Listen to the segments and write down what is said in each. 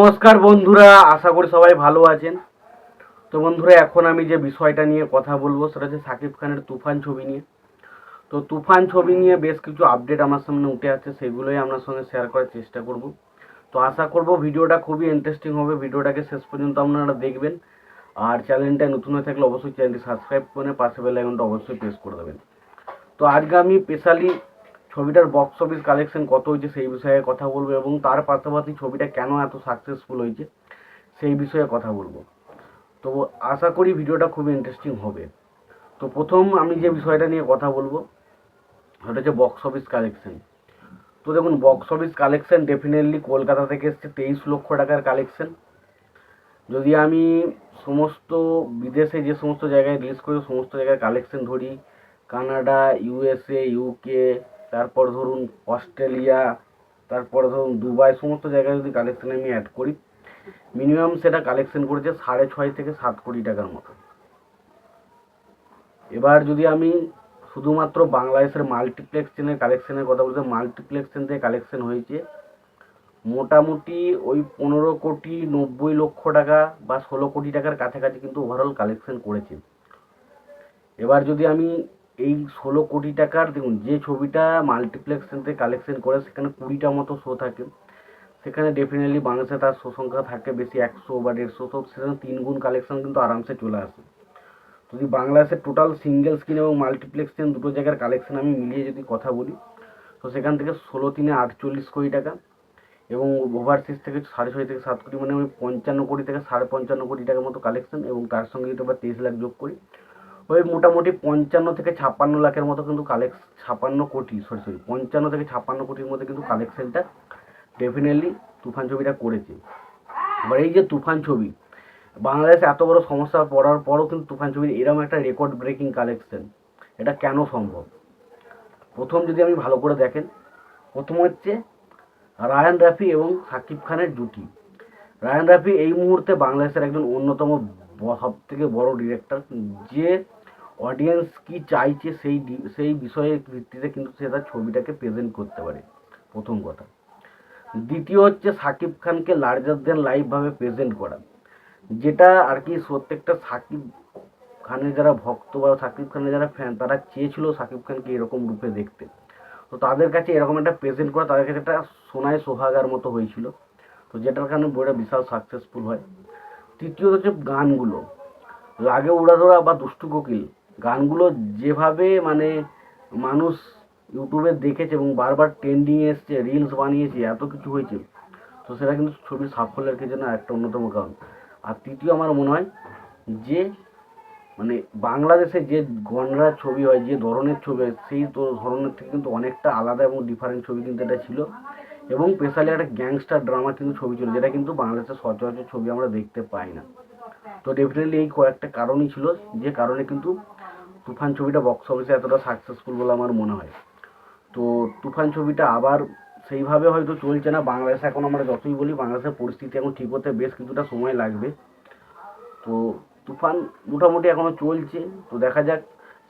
নমস্কার বন্ধুরা, আশা করি সবাই ভালো আছেন। তো বন্ধুরা, এখন আমি যে বিষয়টা নিয়ে কথা বলব, সেটা হচ্ছে সাকিব খানের তুফান ছবি নিয়ে। তো তুফান ছবি নিয়ে বেশ কিছু আপডেট আমার সামনে উঠে আছে, সেগুলোই আপনার সঙ্গে শেয়ার করার চেষ্টা করব। তো আশা করব ভিডিওটা খুবই ইন্টারেস্টিং হবে, ভিডিওটাকে শেষ পর্যন্ত আপনারা দেখবেন। আর চ্যানেলটা নতুন হয়ে থাকলে অবশ্যই চ্যানেলটি সাবস্ক্রাইব করে, পাশে বেল অবশ্যই প্রেস করে দেবেন। তো আজকে আমি স্পেশালি ছবিটার বক্স অফিস কালেকশন কত হয়েছে সেই বিষয়ে কথা বলব এবং তার পাশাপাশি ছবিটা কেন এত সাকসেসফুল হয়েছে সেই বিষয়ে কথা বলব। তো আশা করি ভিডিওটা খুবই ইন্টারেস্টিং হবে। তো প্রথম আমি যে বিষয়টা নিয়ে কথা বলব, সেটা হচ্ছে বক্স অফিস কালেকশন তো দেখুন box office collection definitely Kolkata থেকে এসছে তেইশ লক্ষ টাকার কালেকশন যদি আমি সমস্ত বিদেশে যে সমস্ত জায়গায় রিলিজ করি, সমস্ত জায়গায় কালেকশন ধরি, কানাডা ইউএসএ ইউকে তারপর ধরুন অস্ট্রেলিয়া, তারপর ধরুন দুবাই, সমস্ত জায়গায় যদি কালেকশন আমি অ্যাড করি মিনিমাম সেটা কালেকশন করেছে সাড়ে ছয় থেকে সাত কোটি টাকার মতো। এবার যদি আমি শুধুমাত্র বাংলাদেশের মাল্টিপ্লেক্স চেনের কালেকশনের কথা বলতে মাল্টিপ্লেক্স চেন থেকে কালেকশন হয়েছে মোটামুটি ওই পনেরো কোটি নব্বই লক্ষ টাকা বা ষোলো কোটি টাকার কাছাকাছি কিন্তু ওভারঅল কালেকশন করেছে। এবার যদি আমি এই ষোলো কোটি টাকার, দেখুন, যে ছবিটা মাল্টিপ্লেক্স থেকে কালেকশন করে, সেখানে কুড়িটা মতো শো থাকে। সেখানে ডেফিনেটলি বাংলাদেশে তার শো সংখ্যা থাকে বেশি একশো বা দেড়শো, তো সেখানে তিন গুণ কালেকশন কিন্তু আরামসে চলে আসে। যদি বাংলাদেশের টোটাল সিঙ্গেল স্ক্রিন এবং মাল্টিপ্লেক্স দুটো জায়গার কালেকশন আমি মিলিয়ে যদি কথা বলি, তো সেখান থেকে ষোলো তিনে আটচল্লিশ কোটি টাকা এবং ওভারসিজ থেকে সাড়ে ছয় থেকে সাত কোটি মানে ওই পঞ্চান্ন কোটি থেকে সাড়ে পঞ্চান্ন কোটি টাকার মতো কালেকশন এবং তার সঙ্গে যদি আবার তেইশ লাখ যোগ করি ওই মোটামুটি পঞ্চান্ন থেকে ছাপ্পান্ন লাখের মতো কিন্তু কালেক্ট ছাপ্পান্ন কোটি সরি সরি পঞ্চান্ন থেকে ছাপ্পান্ন কোটির মধ্যে কিন্তু কালেকশনটা ডেফিনেটলি তুফান ছবিটা করেছে। এবার এই যে তুফান ছবি, বাংলাদেশে এত বড় সমস্যা পড়ার পরও কিন্তু তুফান ছবির এরকম একটা রেকর্ড ব্রেকিং কালেকশন এটা কেন সম্ভব? প্রথম যদি আমি ভালো করে দেখেন, প্রথম হচ্ছে রায়ান রাফি এবং সাকিব খানের জুটি রায়ান রাফি এই মুহূর্তে বাংলাদেশের একজন অন্যতম সব থেকে বড় ডিরেক্টর যে অডিয়েন্স কি চাইছে সেই সেই বিষয়ের ভিত্তিতে কিন্তু সে তার ছবিটাকে প্রেজেন্ট করতে পারে। প্রথম কথা। দ্বিতীয় হচ্ছে সাকিব খানকে লার্জার দেন লাইভভাবে প্রেজেন্ট করা। যেটা আর কি প্রত্যেকটা সাকিব খানের যারা ভক্ত বা সাকিব খানের যারা ফ্যান তারা চেয়েছিল সাকিব খানকে এরকম রূপে দেখতে। তো তাদের কাছে এরকম একটা প্রেজেন্ট করা, তাদের কাছে একটা সোনায় সোহাগার মতো হয়েছিল। তো যেটার কারণে বইটা বিশাল সাকসেসফুল হয়। তৃতীয়ত হচ্ছে গানগুলো। লাগে উড়াধরা বা দুষ্টু কোকিল। গানগুলো যেভাবে মানে মানুষ ইউটিউবে দেখেছে এবং বারবার ট্রেন্ডিং এসছে রিলস বানিয়েছে, এত কিছু হয়েছে, তো সেটা কিন্তু ছবির সাফল্যের জন্য একটা অন্যতম কারণ। আর তৃতীয় আমার মনে হয় যে মানে বাংলাদেশে যে গণরার ছবি হয়, যে ধরনের ছবি হয়, সেই ধরনের থেকে কিন্তু অনেকটা আলাদা এবং ডিফারেন্ট ছবি কিন্তু এটা ছিল। এবং স্পেশালি একটা গ্যাংস্টার ড্রামা কিন্তু ছবি ছিল, যেটা কিন্তু বাংলাদেশের সচরাচর ছবি আমরা দেখতে পাই না। তো ডেফিনেটলি এই কয়েকটা কারণই ছিল, যে কারণে কিন্তু তুফান ছবিটা বক্স অফিসে এতটা সাকসেসফুল বলে আমার মনে হয়। তো তুফান ছবিটা আবার সেইভাবে হয়তো চলছে না, বাংলাদেশে এখন আমরা যতই বলি, বাংলাদেশের পরিস্থিতি এখন ঠিক হতে বেশ কিছুটা সময় লাগবে। তো তুফান মোটামুটি এখনও চলছে, তো দেখা যাক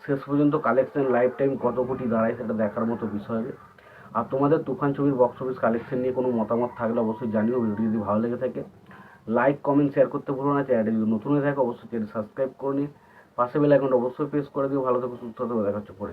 শেষ পর্যন্ত কালেকশন লাইফ টাইম কত কোটি দাঁড়ায় সেটা দেখার মতো বিষয়। হবে আর তোমাদের তুফান ছবির বক্স অফিস কালেকশন নিয়ে কোনো মতামত থাকলে অবশ্যই জানিও ভিডিও যদি ভালো লেগে থাকে। লাইক কমেন্ট শেয়ার করতে ভুলো না চ্যানেলটি যদি নতুন হয়ে থাকে, অবশ্যই চ্যানেল সাবস্ক্রাইব করে নিন। পাশে বেল আইকনটা অবশ্যই প্রেস করে দিও। ভালো থাকো, সুস্থ থাকো, দেখা হচ্ছে পরে।